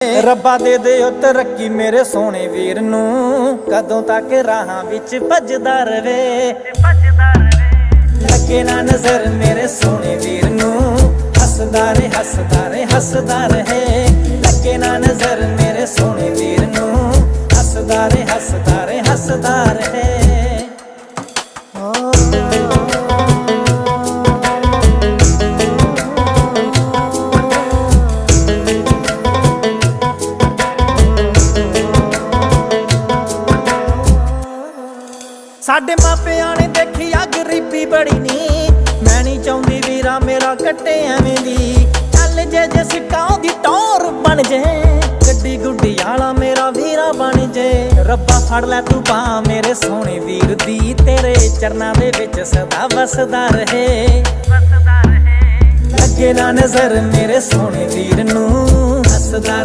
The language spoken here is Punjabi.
ਰੱਬਾ ਦੇ ਦੇ ਉਹ ਤਰੱਕੀ ਮੇਰੇ ਸੋਹਣੇ ਵੀਰ ਨੂੰ। ਕਦੋਂ ਤੱਕ ਰਾਹਾਂ ਵਿੱਚ ਭੱਜਦਾ ਰਵੇ। ਲੱਗੇ ਨਾ ਨਜ਼ਰ ਮੇਰੇ ਸੋਹਣੇ ਵੀਰ ਨੂੰ। ਹੱਸਦਾ ਰਹੇ ਹੱਸਦਾ ਰਹੇ ਹੱਸਦਾ ਰਹੇ। ਲੱਗੇ ਨਾ ਨਜ਼ਰ ਮੇਰੇ ਸੋਹਣੇ ਵੀਰ ਨੂੰ। ਹੱਸਦਾ ਰਹੇ ਹੱਸਦਾ ਰਹੇ ਹੱਸਦਾ ਰਹੇ। ਸਾਡੇ ਮਾਪਿਆਂ ਨੇ ਦੇਖੀ ਆ ਗਰੀਬੀ ਬੜੀ ਨੀ। ਮੈਂ ਨਹੀਂ ਚਾਹੁੰਦੀ ਵੀਰਾ ਮੇਰਾ ਕੱਟੇ ਐਵੇਂ ਦੀ। ਚੱਲ ਜੇ ਜੇ ਸਿੱਟਾਂ ਦੀ ਟੌਰ ਬਣ ਜੇ ਗੱਡੀ ਗੁੱਡੀ ਵਾਲਾ ਮੇਰਾ ਵੀਰਾ ਬਣ ਜੇ। ਰੱਬਾ ਫੜ ਲੈ ਤੂੰ ਬਾ ਮੇਰੇ ਸੋਹਣੇ ਵੀਰ ਦੀ ਤੇਰੇ ਚਰਨਾਂ ਦੇ ਵਿੱਚ ਸਦਾ ਵਸਦਾ ਰਹੇ। ਲੱਗੇ ਨਾ ਨਜ਼ਰ ਮੇਰੇ ਸੋਹਣੇ ਵੀਰ ਨੂੰ ਹੱਸਦਾ